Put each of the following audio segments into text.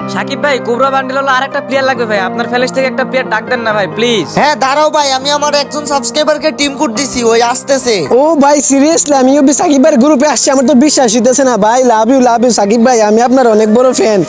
সাকিব ভাই কুবরা বান্ডিল হলো আরেকটা প্লেয়ার লাগবে ভাই। আপনার ফ্যালেজ থেকে একটা প্লেয়ার ডাক দেন না ভাই প্লিজ হ্যাঁ দাঁড়াও ভাই আমি আমার একজন সাবস্ক্রাইবারকে টিম কোড দিছি ওই আসতেছে। ও ভাই সিরিয়াসলি আমি ইউবি সাকিব ভাইয়ের গ্রুপে আসছি আমার তো বিশ্বাস হইতেছে না। ভাই love you love you Sakib ভাই আমি আপনার অনেক বড় ফ্যান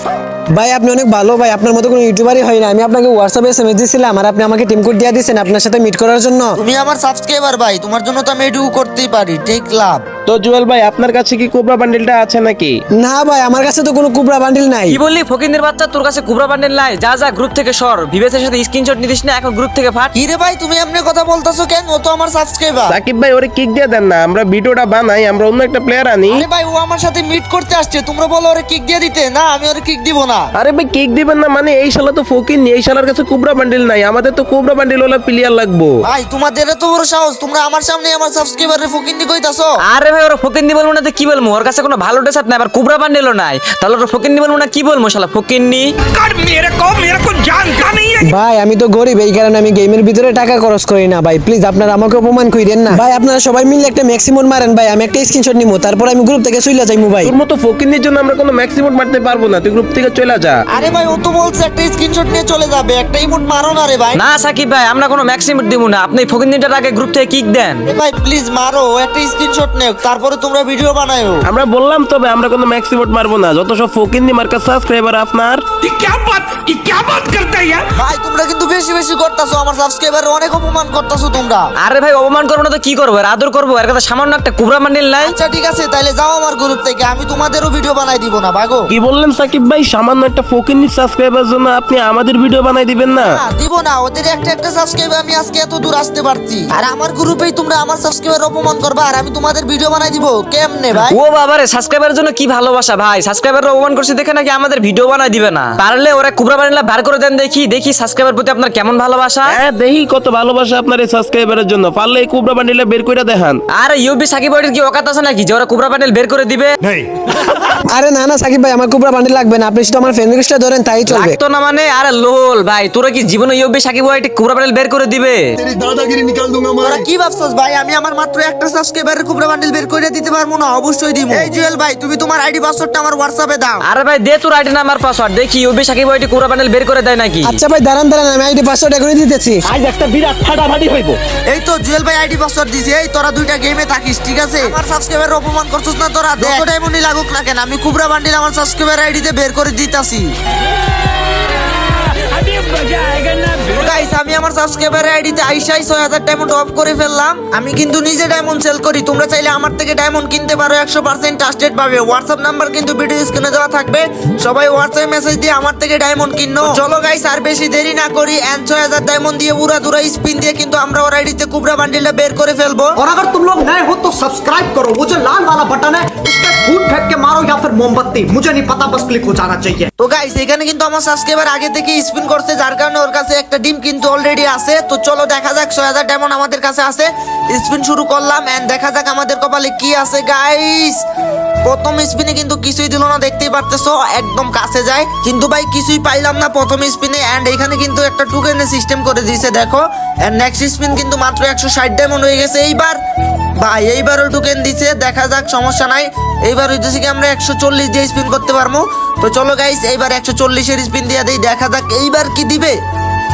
ভাই আপনি অনেক ভালো ভাই আপনার মতো কোনো ইউটিউবারই হয় না। আমি আপনাকে হোয়াটসঅ্যাপে এসএমএস দিয়েছিলাম আর আপনি আমাকে টিম কোড দিয়ে দিয়েছেন আপনার সাথে মিট করার জন্য। তুমি আমার সাবস্ক্রাইবার ভাই তোমার জন্য তো আমি এটুকু করতেই পারি টেক লাভ। তো জুয়েল ভাই আপনার কাছে কি কোবরা বান্ডিলটা আছে নাকি? না ভাই আমার কাছে তো কোনো কুবরা বান্ডিল নাই। কি বললি? ফকিন্দের বাচ্চা তোর কাছে কুবরা বান্ডিল নাই? যা যা গ্রুপ থেকে সর। বিবেচের সাথে স্ক্রিনশট নিদিস না এখন গ্রুপ থেকে ফাট। কি রে ভাই তুমি এমনি কথা বলতেছো কেন? ও তো আমার সাবস্ক্রাইবার সাকিব ভাই ওরে কিক দিয়ে দেন না আমরা ভিডিওটা বানাই আমরা অন্য একটা প্লেয়ার আনি। আরে ভাই ও আমার সাথে মিট করতে আসছে তোমরা বলো ওরে কিক দিয়ে দিতে। না আমি ওরে কিক দিব না। আরে ভাই কিক দিবেন না মানে এই শালা তো ফকির নি এই শালার কাছে কোবরা বান্ডিল নাই আমাদের তো কোবরা বান্ডিল ওলা প্লেয়ার লাগবো। ভাই তোমাদের তো বড় সাহস তোমরা আমার সামনে আমার সাবস্ক্রাইবারের ফকিন্নি কইতাছো। আরে আরে ভাই ওরা বলব না তো কি বলব? ওর কাছে কোনো ভালো ড্রেস নাই আবার কুবরা নাই। তাহলে ওরা বলব না কি বলব? শালা ভাই আমি তো গরিব এই কারণে আমি গেমের ভিতরে টাকা খরচ করি না ভাই। প্লিজ আপনারা আমাকে অপমান না। ভাই আপনারা সবাই মিলে একটা ম্যাক্সিমাম মারেন ভাই। আমি একটা স্ক্রিনশট নিবো তারপর আমি গ্রুপ থেকে চলে যাই ভাই। তোর মতো জন্য আমরা কোনো ম্যাক্সিমাম মারতে পারব না তুই গ্রুপ থেকে চলে যা। আরে ভাই ও তো বলছে একটা স্ক্রিনশট নিয়ে চলে যাবে একটা ইমোট মারো না রে ভাই। না সাকিব ভাই আমরা কোনো ম্যাক্সিমাম দিব না। আপনি ফকিন্নিটার আগে গ্রুপ থেকে কিক দেন। ভাই প্লিজ মারো একটা স্ক্রিনশট নেও। তারপরে তোমরা ভিডিও বানায়ো আমরা বললাম তবে আমরা কোনো ম্যাক্সি ভোট মারবো না। যত সব ফকিন্দি মার্কা সাবস্ক্রাইবার আপনার। বেশি বেশি করতাছো আমার সাবস্ক্রাইবার অনেক অপমান করতাছো তোমরা। আরে ভাই অপমান করব না তো কি করব? আদর করব? এর কাছে সামান্য একটা কুবরা নাই? আচ্ছা ঠিক আছে তাহলে যাও আমার গ্রুপ থেকে আমি তোমাদেরও ভিডিও বানাই দিব না ভাগো কি বললেন সাকিব ভাই? সামান্য একটা ফকিরনি সাবস্ক্রাইবার জন্য আপনি আমাদের ভিডিও বানাই দিবেন না? না দিব না ওদের একটা একটা সাবস্ক্রাইব আমি আজকে এত দূর আসতে পারছি। আর আমার গ্রুপেই তোমরা আমার সাবস্ক্রাইবার অপমান করবা আর আমি তোমাদের ভিডিও বানাই দিব কেমনে ভাই? ও বাবারে সাবস্ক্রাইবারের জন্য কি ভালোবাসা ভাই? সাবস্ক্রাইবার অপমান করছে দেখে নাকি আমাদের ভিডিও বানাই দিবে না? পারলে ওরা কুবরা বান্ডিল বার করে দেন দেখি দেখি সাবস্ক্রাইবার প্রতি আপনার কেমন ভালোবাসা? হ্যাঁ দেখি কত ভালোবাসা আপনার এই সাবস্ক্রাইবারের জন্য। পারলে এই কোবরা বান্ডিলে বের করে দেখান। আরে ইউবি সাকিব ভাইয়ের কি অকাত আছে নাকি? যে ওরা কুবরা বান্ডিল বের করে দিবে? আরে না না সাকিব ভাই আমার কুবরা বান্ডিল লাগবে না। আপনি শুধু আমার ফ্রেন্ড রিকোয়েস্টটা ধরেন তাই চলবে। লাগতো না মানে? আরে লোল ভাই তোরা কি জীবনে ইউবি সাকিব ভাই কুবরা বান্ডিল বের করে দিবে? দাদাগিরি নিকাল দুঙ্গা তোরা কি ভাবছস ভাই? আমি আমার মাত্র একটা সাবস্ক্রাইবারের কুবরা বান্ডিল বের করে দিতে পারব না অবশ্যই দিব। এই জুয়েল ভাই তুমি তোমার আইডি পাসওয়ার্ডটা আমার হোয়াটসঅ্যাপে দাও। আরে ভাই দে তোর আইডি নাম্বার পাসওয়ার্ড দেখি ইউবি সাকিব ভাই কুবরা বান্ডিল বের করে দেয় নাকি? আচ্ছা ভাই দাঁড়ান দাঁড়ান আমি আইডি পাসওয়ার্ড এখনই দিতেছি। আজ একটা বিরাট ফাটাফাটি হইব। এই তো জুয়েল ভাই আইডি পাসওয়ার্ড দিছি। এই তোরা দুইটা গেমে থাকিস ঠিক আছে? আমার সাবস্ক্রাইবার অপমান করছস না তোরা? যত ডায়মন্ডই লাগুক না কেন আমি কুবরা বান্ডিল আমার সাবস্ক্রাইবার আইডিতে বের করে দিতাছি। গাইস আমি আমার সাবস্ক্রাইবার আইডিতে আইসাই ছয় হাজার ডায়মন্ড অফ করে ফেললাম আমি কিন্তু নিজে ডায়মন্ড সেল করি তোমরা চাইলে আমার থেকে ডায়মন্ড কিনতে পারো একশো পার্সেন্ট ট্রাস্টেড পাবে হোয়াটসঅ্যাপ নাম্বার কিন্তু ভিডিও স্ক্রিনে দেওয়া থাকবে সবাই হোয়াটসঅ্যাপ মেসেজ দিয়ে আমার থেকে ডায়মন্ড কিনো চলো গাইস আর বেশি দেরি না করি এন ছয় হাজার ডায়মন্ড দিয়ে উড়া দুরা স্পিন দিয়ে কিন্তু আমরা ওর আইডিতে কুবরা বান্ডিলটা বের করে ফেলবো और अगर तुम लोग नए हो तो सब्सक्राइब करो वो जो लाल वाला बटन है उस पर फूट फेंक के मारो या फिर मोमबत्ती मुझे नहीं पता बस क्लिक हो जाना चाहिए তো গাইস এখানে কিন্তু আমার সাবস্ক্রাইবার আগে থেকে স্পিন করছে যার কারণে ওর কাছে একটা ডিম কিন্তু অলরেডি আছে। তো চলো দেখা যাক, ছয় হাজার ডায়মন্ড আমাদের কাছে আছে। স্পিন শুরু করলাম এন্ড দেখা যাক আমাদের কপালে কি আছে গাইস প্রথম স্পিনে কিন্তু কিছুই দিল না, দেখতেই পারতেছো, একদম কাছে যায়। কিন্তু ভাই, কিছুই পাইলাম না প্রথম স্পিনে এন্ড এখানে কিন্তু একটা টুকেনের সিস্টেম করে দিয়েছে দেখো। এন্ড নেক্সট স্পিন কিন্তু মাত্র একশো ষাট ডায়মন্ড হয়ে গেছে, এইবার। ভাই, এইবারও টোকেন দিছে, দেখা যাক, সমস্যা নাই। এইবার হইতেছে কি আমরা একশো চল্লিশ দিয়ে স্পিন করতে পারব। তো চলো গাইস এইবার একশো চল্লিশের স্পিন দিয়ে দেই, দেখা যাক, এইবার কি দিবে।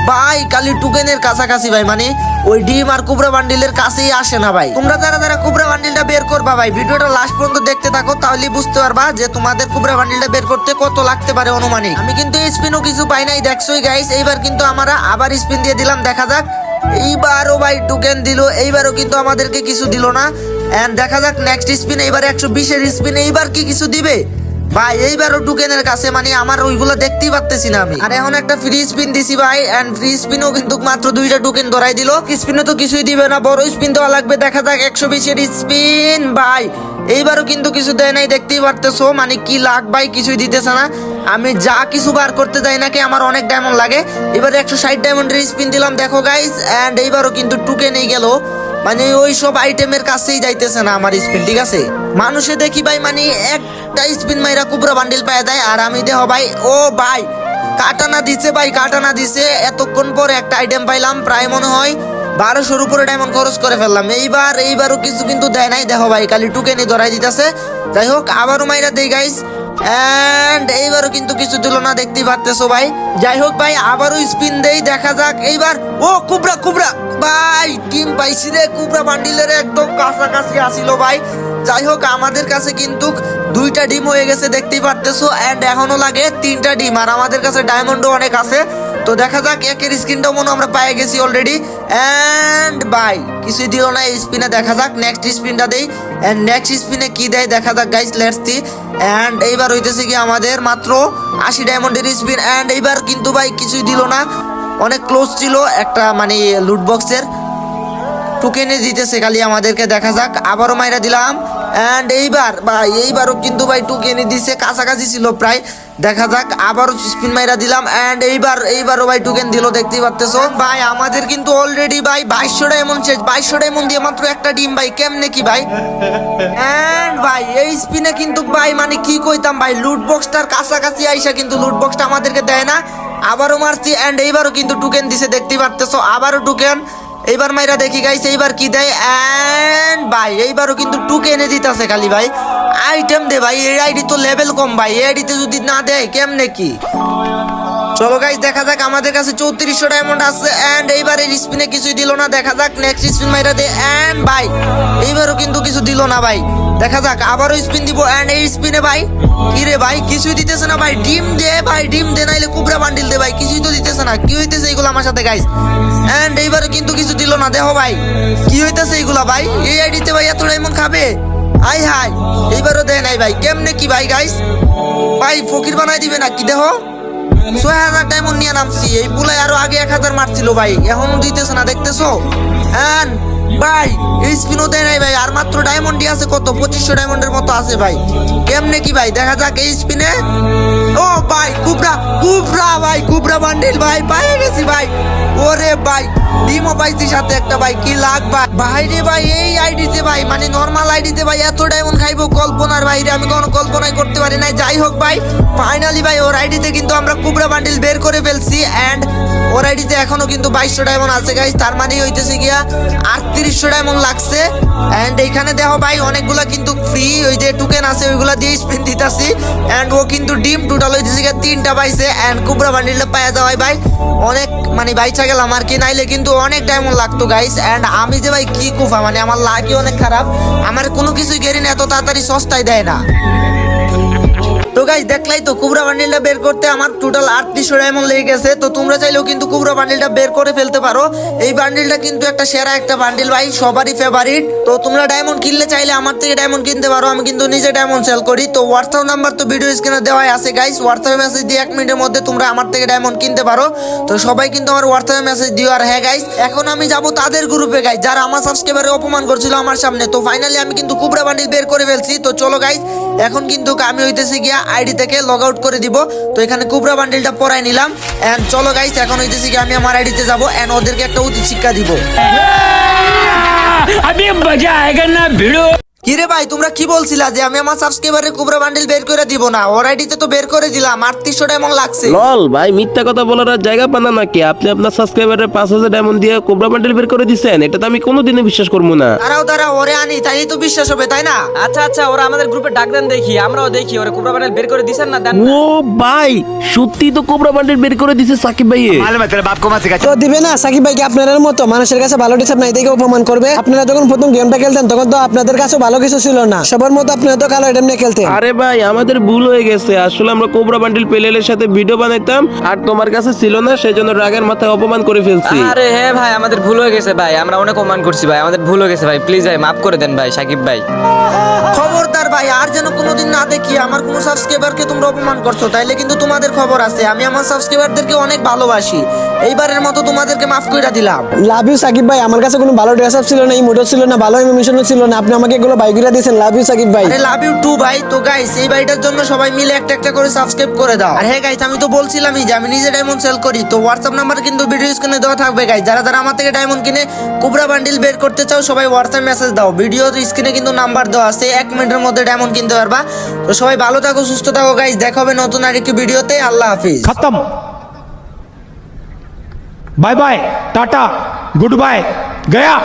ভাই কালি টুকেনের কাছাকাছি ভাই মানে ওই ডিম আর কুবরা বান্ডিলের কাছেই আসে না ভাই। তোমরা যারা যারা কুবরা বান্ডিলটা বের করবা ভাই, ভিডিওটা লাস্ট পর্যন্ত দেখতে থাকো তাহলে বুঝতে পারবা যে তোমাদের কুবরা বান্ডিলটা বের করতে কত লাগতে পারে অনুমানিক। আমি কিন্তু স্পিনও কিছু পাই নাই, দেখছোই গাইস এইবার কিন্তু আমরা আবার স্পিন দিয়ে দিলাম, দেখা যাক। এইবারও ভাই টোকেন দিল, এইবারও কিন্তু আমাদেরকে কিছু দিল না। এন্ড দেখা যাক নেক্সট স্পিন এইবার একশো বিশের স্পিন এইবার কি কিছু দিবে? ভাই, এইবারও টুকেনের কাছে মানে আমার ওইগুলো দেখতেই পারতেছি না আমি। আর এখন একটা ফ্রি স্পিন দিছি ভাই এন্ড ফ্রি স্পিনও কিন্তু মাত্র দুইটা টুকেন ধরাই দিল। স্পিনও তো কিছুই দিবে না, বড় স্পিন দেওয়া লাগবে, দেখা যাক, একশো বিশের স্পিন ভাই। এইবারও কিন্তু কিছু দেয় নাই, দেখতেই পারতেছো মানে কি লাখ ভাই, কিছুই দিতেছে না। আমি যা কিছু বার করতে যাই নাকি, আমার অনেক ডায়মন্ড লাগে। এবারে একশো ষাট ডায়মন্ডের স্পিন দিলাম, দেখো গাইস এন্ড এইবারও কিন্তু টুকেনই গেল। মানে ওই সব আইটেমের কাছেই যাইতেছে না আমার স্পিন, ঠিক আছে? মানুষে দেখি ভাই মানে একটা স্পিন মাইরা কুবরা বান্ডিল পায় দেয়, আর আমি দেহ ভাই, ও ভাই, কাটানা দিছে ভাই, কাটানা দিছে। এতক্ষণ পর একটা আইটেম পাইলাম, প্রায় মনে হয় বারোশোর উপরে ডায়মন্ড খরচ করে ফেললাম। এইবার, এইবারও কিছু কিন্তু দেয় নাই দেখো ভাই, খালি টুকেনি ধরাই দিতেছে। যাই হোক, আবারও মাইরা দেই গাইস এন্ড এইবারও কিন্তু কিছু দিল না, দেখতেই পারতেছো ভাই। যাই হোক ভাই, আবারও স্পিন দেই, দেখা যাক। এইবার, ও, কুবরা কুবরা! ভাই টিম পাইছি রে, কুবরা বান্ডিলের একদম কাছাকাছি আসিল ভাই। যাই হোক, আমাদের কাছে কিন্তু দুইটা ডিম হয়ে গেছে, দেখতেই পারতেছো এন্ড এখনও লাগে তিনটা ডিম, আর আমাদের কাছে ডায়মন্ডও অনেক আছে। তো দেখা যাক, একের স্ক্রিনটাও মনে আমরা পেয়ে গেছি অলরেডি এন্ড বাই কিছুই দিল না স্পিনে দেখা যাক নেক্সট স্পিনটা দেই। এন্ড নেক্সট স্পিনে কি দেয়, দেখা যাক গাইস লেটস সি এন্ড এইবার হইতেছে কি আমাদের মাত্র আশি ডায়মন্ডের স্পিন এন্ড এইবার কিন্তু ভাই কিছুই দিল না। অনেক ক্লোজ ছিল, একটা মানে লুট বক্সের নিয়ে দিতেছে খালি আমাদেরকে, দেখা যাক। আবারও মাইরা দিলাম। অ্যান্ড এইবার বা এইবারও কিন্তু ভাই টুকে নিয়ে দিছে। কাছাকাছি ছিল প্রায় দেখা যাক, আবারও স্পিন মাইরা দিলাম এন্ড এইবার, এইবারও ভাই টুকেন দিল, দেখতেই পারতেছো। ভাই, আমাদের কিন্তু অলরেডি ভাই বাইশশো ডায়মন্ড শেষ, বাইশশো ডায়মন্ড দিয়ে মাত্র একটা ডিম, ভাই, কেমনে কি ভাই? এন্ড ভাই, এই স্পিনে কিন্তু ভাই মানে কি কইতাম ভাই লুট বক্সটার কাছাকাছি আইসা কিন্তু লুট বক্সটা আমাদেরকে দেয় না। আবারও মারছি এন্ড এইবারও কিন্তু টুকেন দিছে, দেখতেই পারতেছো, আবারও টুকেন এইবার মাইরা দেখি গাইস এইবার কি দেয়? অ্যান্ড ভাই, এইবারও কিন্তু টুকে এনে দিতেছে খালি ভাই। আইটেম দে ভাই, এই আইডি তো লেভেল কম ভাই, এই আইডিতে যদি না দেয়, কেমনে কি? চলো গাইস দেখা যাক, আমাদের কাছে চৌত্রিশশো ডায়মন্ড আছে। অ্যান্ড এইবার এর স্পিনে কিছুই দিল না, দেখা যাক নেক্সট স্পিন মাইরা দে। অ্যান্ড ভাই, এইবারও কিন্তু কিছু দিল না ভাই। দেখা যাক, আবারও স্পিন দিব। এন্ড এই স্পিনে ভাই, কি রে ভাই, কিছুই দিতেছে না ভাই। ডিম দে ভাই, ডিম দে, নাইলে কুবরা বান্ডিল দে ভাই। কিছুই তো দিতেছে না। কি হইতেছে এইগুলো আমার সাথে গাইস এন্ড এইবারও কিন্তু কিছু দিল না। দেখো ভাই, কি হইতেছে এইগুলা ভাই? এই আইডিতে ভাই এত ডায়মন্ড খাবে? আই হাই এইবারও দেয় নাই ভাই। কেমনে কি ভাই গাইস ভাই, ফকির বানাই দিবে না কি দেখো। ছয় হাজার ডায়মন্ড নিয়ে নামছি। এই পুলাই আরও আগে এক হাজার মারছিল ভাই। এখন দিতেছে না, দেখতেছো? হ্যাঁ ভাই, এই স্পিনও দেয় নাই ভাই। আর মাত্র ডায়মন্ডই আছে কত? পঁচিশশো ডায়মন্ডের মতো আছে ভাই। কেমনে কি ভাই? দেখা যাক এই স্পিনে ও ভাই, কুবরা কুবরা ভাই, কুবরা বান্ডিল ভাই পাই গেছি ভাই। ওরে ভাই ডিমও পাইছি সাথে একটা ভাই, কি লাগ ভাই? ভাই রে ভাই, এই আইডিতে ভাই মানে নর্মাল আইডিতে ভাই, এত ডায়মন্ড খাইবো কল্পনার বাইরে, আমি কোনো কল্পনাই করতে পারি নাই। যাই হোক ভাই ফাইনালি ভাই, ওর আইডিতে কিন্তু আমরা কুবরা বান্ডিল বের করে ফেলছি এন্ড ওর আইডিতে এখনও কিন্তু বাইশশো ডায়মন্ড আছে গাইস তার মানে হইতেছে গিয়া আটত্রিশশো ডায়মন্ড লাগছে। এন্ড এখানে দেখো ভাই, অনেকগুলা কিন্তু ফ্রি ওই যে টুকেন আছে, ওইগুলা দিয়ে স্পিন দিতাছি। এন্ড ও কিন্তু ডিম টোটাল হইতেছে গিয়া তিনটা পাইছে। এন্ড কুবরা বান্ডিলটা পাওয়া যাওয়াই ভাই, অনেক মানে বাইচা গেলাম আর কি, নাইলে কিন্তু অনেক ডায়মন্ড লাগতো গাইস অ্যান্ড আমি যে ভাই কি কুফা মানে আমার লাগে অনেক খারাপ। আমার কোনো কিছুই গেরি না এত তাড়াতাড়ি সস্তায় দেয় না। দেখলাই তো কুবরা বান্ডিলটা বের করতে আমার টোটাল আটত্রিশশো ডায়মন্ড লেগে গেছে। তো তোমরা চাইলেও কিন্তু কুবরা বান্ডিলটা বের করে ফেলতে পারো। এই বান্ডিলটা কিন্তু একটা সেরা একটা বান্ডিল ভাই, সবারই ফেভারিট তো তোমরা ডায়মন্ড কিনলে চাইলে আমার থেকে ডায়মন্ড কিনতে পারো। আমি কিন্তু নিজে ডায়মন্ড সেল করি। তো হোয়াটসঅ্যাপ নাম্বার তো ভিডিও স্ক্রিনে দেওয়াই আছে গাইস হোয়াটসঅ্যাপে মেসেজ দিয়ে এক মিনিটের মধ্যে তোমরা আমার থেকে ডায়মন্ড কিনতে পারো। তো সবাই কিন্তু আমার হোয়াটসঅ্যাপে মেসেজ দিও। আর হ্যাঁ গাইস এখন আমি যাব তাদের গ্রুপে গাইস যারা আমার সাবস্ক্রাইবারে অপমান করছিল আমার সামনে। তো ফাইনালি আমি কিন্তু কুবরা বান্ডিল বের করে ফেলছি। তো চলো গাইস এখন কিন্তু আমি হইতেছি গিয়া আইডি থেকে লগ আউট করে দিব তো এখানে কুবরা বান্ডিলটা পরাই নিলাম এন্ড চলো গাইস এখন হইতেছি গিয়া আমি আমার আইডিতে যাব এন্ড ওদেরকে একটা উচিত শিক্ষা দিব अभी मजा आएगा ना भिड़ो কিরে ভাই তোমরা কি বলছিলা যে আমি আমার সাবস্ক্রাইবারের কুবরা বান্ডিল বের করে দিব না? ওর আইডিতে তো বের করে দিলাম আটত্রিশশো ডায়মন্ড লাগছে। লল ভাই মিথ্যা কথা বলার আর জায়গা পানা নাকি? আপনি আপনার সাবস্ক্রাইবারের পাঁচ হাজার ডায়মন্ড দিয়ে কোবরা বান্ডেল বের করে দিচ্ছেন এটা তো আমি কোনোদিনও বিশ্বাস করব না। দাঁড়াও দাঁড়াও ওরে আনি তাই তো বিশ্বাস হবে তাই না? আচ্ছা আচ্ছা ওরা আমাদের গ্রুপে ডাক দেন দেখি আমরাও দেখি ওরা কুবরা বান্ডেল বের করে দিছেন না দেন না? ও ভাই সত্যি তো কোবরা বান্ডেল বের করে দিছে সাকিব ভাই তো দিবে না সাকিব ভাই কি আপনাদের মতো মানুষের কাছে ভালো ডিসাপ নাই দেখে অপমান করবে। আপনারা যখন প্রথম গেমটা খেলতেন তখন তো আপনাদের কাছে ভালো কিছু ছিল না। সবার মতো আপনি তো কালো আইটেম নিয়ে খেলতেন। আরে ভাই আমাদের ভুল হয়ে গেছে। আসলে আমরা কোবরা বান্ডিল পেলেলের সাথে ভিডিও বানাইতাম আর তোমার কাছে ছিল না সেই জন্য রাগের মাথায় অপমান করে ফেলছি। আরে হ্যাঁ ভাই আমাদের ভুল হয়ে গেছে ভাই। আমরা অনেক অপমান করছি ভাই আমাদের ভুল হয়ে গেছে ভাই। প্লিজ ভাই মাফ করে দেন ভাই সাকিব ভাই। খবরদার ভাই আর যেন কোনোদিন না দেখি আমার কোনো সাবস্ক্রাইবারকে তোমরা অপমান করছ তাইলে কিন্তু তোমাদের খবর আছে। আমি আমার সাবস্ক্রাইবারদেরকে অনেক ভালোবাসি। এইবারের মতো তোমাদেরকে মাফ করে দিলাম। লাভ ইউ সাকিব ভাই। আমার কাছে কোনো ভালো ড্রেস আপ ছিল না এই ইমোটো ছিল না ভালো ইমোশনও ছিল না। আপনি আমাকে এগুলো ভাই গুলা দিয়েছেন। লাভ ইউ সাকিব ভাই। আরে লাভ ইউ টু ভাই। তো গাইস এই ভাইটার জন্য সবাই মিলে একটা একটা করে সাবস্ক্রাইব করে দাও। আর হ্যাঁ গাইস আমি তো বলছিলামই যে আমি নিজে ডায়মন্ড সেল করি। তো হোয়াটসঅ্যাপ নাম্বার কিন্তু ভিডিও স্ক্রিনে দেওয়া থাকবে গাইস যারা যারা আমার থেকে ডায়মন্ড কিনে কুবরা বান্ডিল বের করতে চাও সবাই হোয়াটসঅ্যাপ মেসেজ দাও। ভিডিও স্ক্রিনে কিন্তু নাম্বার দেওয়া আছে। এক মিনিটের মধ্যে ডায়মন্ড কিনতে পারবা। তো সবাই ভালো থাকো সুস্থ থাকো গাইস দেখা হবে নতুন আরেকটি ভিডিওতে আল্লাহ হাফিজ। খতম। Bye bye tata good bye Gaya